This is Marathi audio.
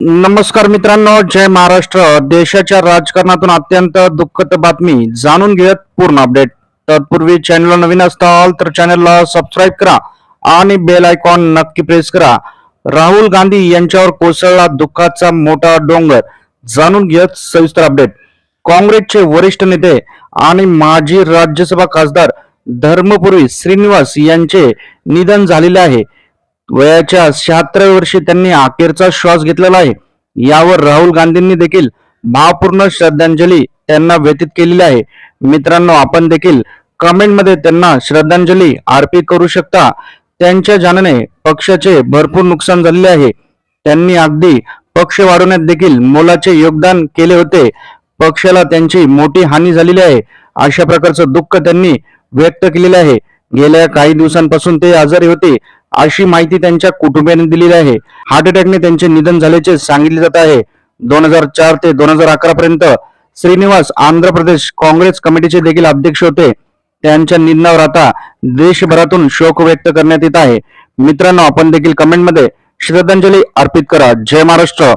नमस्कार मित्रांनो जय महाराष्ट्र. देशाच्या राजकारणातून अत्यंत दुःखद बातमी. जाणून घेत पूर्ण अपडेट. तत्पूर्वी चॅनलला नवीन असताल तर चॅनलला सबस्क्राईब करा आणि बेल आयकॉन नक्की प्रेस करा. राहुल गांधी यांच्यावर कोसळला दुःखाचा मोठा डोंगर. जाणून घेत सविस्तर अपडेट काँग्रेसचे वरिष्ठ नेते आणि माजी राज्यसभा खासदार धर्मपुरी श्रीनिवास यांचे निधन झालेले आहे. वयाच्या शहात्तराव्या वर्षी त्यांनी अखेरचा श्वास घेतलेला आहे. यावर राहुल गांधींनी देखील भावपूर्ण श्रद्धांजली त्यांना व्यतीत केलेली आहे. मित्रांनो आपण देखील कमेंटमध्ये त्यांना श्रद्धांजली अर्पित करू शकता. त्यांच्या जाण्याने पक्षाचे भरपूर नुकसान झालेले आहे. त्यांनी अगदी पक्ष वाढवण्यात देखील मोलाचे योगदान केले होते. पक्षाला त्यांची मोठी हानी झालेली आहे. अशा प्रकारचं दुःख त्यांनी व्यक्त केलेले आहे. गेल्या काही दिवसांपासून ते आजारी होते. अशी माहिती त्यांच्या कुटुंबियांनी दिलेली आहे. हार्ट अटॅकने त्यांचे निधन झाल्याचे सांगितले जात आहे. दोन हजार चार ते दोन हजार अकरा पर्यंत श्रीनिवास आंध्र प्रदेश काँग्रेस कमिटीचे देखील अध्यक्ष होते. त्यांच्या निधनावर आता देशभरातून शोक व्यक्त करण्यात येत आहे. मित्रांनो आपण देखील कमेंटमध्ये श्रद्धांजली अर्पित करा. जय महाराष्ट्र.